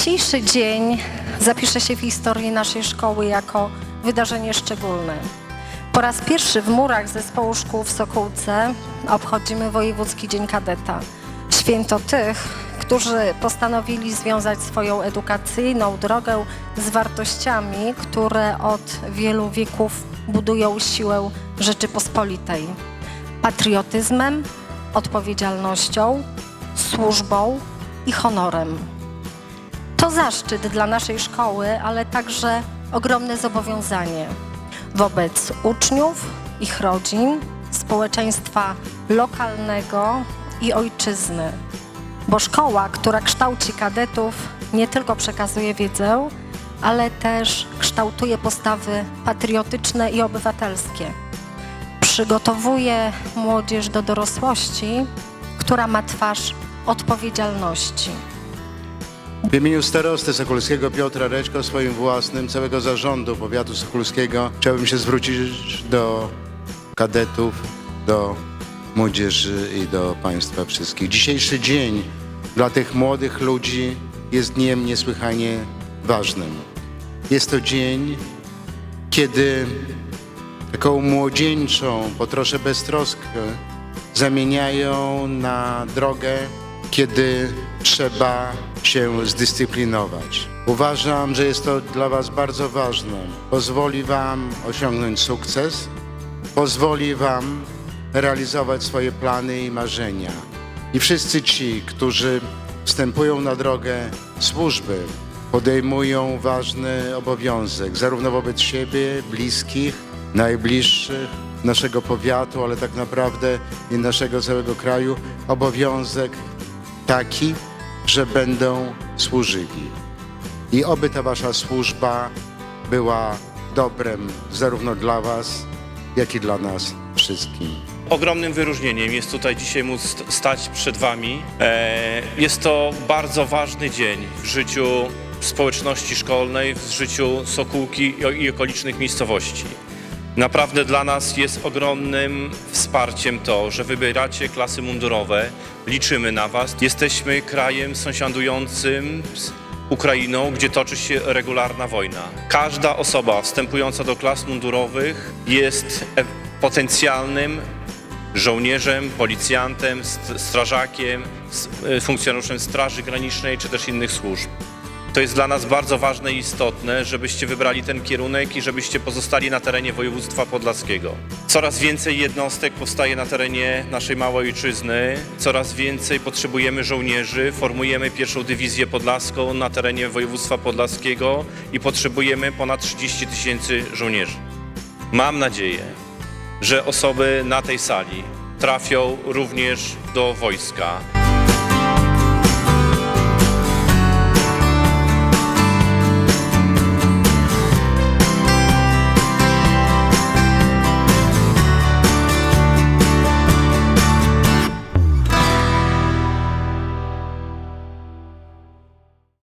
Dzisiejszy dzień zapisze się w historii naszej szkoły jako wydarzenie szczególne. Po raz pierwszy w murach zespołu szkół w Sokółce obchodzimy Wojewódzki Dzień Kadeta. Święto tych, którzy postanowili związać swoją edukacyjną drogę z wartościami, które od wielu wieków budują siłę Rzeczypospolitej. Patriotyzmem, odpowiedzialnością, służbą i honorem. To zaszczyt dla naszej szkoły, ale także ogromne zobowiązanie wobec uczniów, ich rodzin, społeczeństwa lokalnego i ojczyzny. Bo szkoła, która kształci kadetów, nie tylko przekazuje wiedzę, ale też kształtuje postawy patriotyczne i obywatelskie. Przygotowuje młodzież do dorosłości, która ma twarz odpowiedzialności. W imieniu starosty Sokolskiego Piotra Reczko, swoim własnym, całego zarządu powiatu sokolskiego chciałbym się zwrócić do kadetów, do młodzieży i do Państwa wszystkich. Dzisiejszy dzień dla tych młodych ludzi jest dniem niesłychanie ważnym. Jest to dzień, kiedy taką młodzieńczą, po trosze beztroskę zamieniają na drogę, kiedy trzeba się zdyscyplinować. Uważam, że jest to dla Was bardzo ważne. Pozwoli Wam osiągnąć sukces, pozwoli Wam realizować swoje plany i marzenia. I wszyscy ci, którzy wstępują na drogę służby, podejmują ważny obowiązek, zarówno wobec siebie, bliskich, najbliższych, naszego powiatu, ale tak naprawdę i naszego całego kraju, obowiązek taki, że będą służyli. I oby ta wasza służba była dobrem zarówno dla was, jak i dla nas wszystkim. Ogromnym wyróżnieniem jest tutaj dzisiaj móc st- stać przed Wami. E, Jest to bardzo ważny dzień w życiu społeczności szkolnej, w życiu Sokółki i okolicznych miejscowości. Naprawdę dla nas jest ogromnym wsparciem to, że wybieracie klasy mundurowe. Liczymy na Was. Jesteśmy krajem sąsiadującym z Ukrainą, gdzie toczy się regularna wojna. Każda osoba wstępująca do klas mundurowych jest e, potencjalnym żołnierzem, policjantem, st- strażakiem, y, funkcjonariuszem Straży Granicznej czy też innych służb. To jest dla nas bardzo ważne i istotne, żebyście wybrali ten kierunek i żebyście pozostali na terenie województwa podlaskiego. Coraz więcej jednostek powstaje na terenie naszej małej ojczyzny, coraz więcej potrzebujemy żołnierzy, formujemy pierwszą dywizję podlaską na terenie województwa podlaskiego i potrzebujemy ponad 30 tysięcy żołnierzy. Mam nadzieję, że osoby na tej sali trafią również do wojska.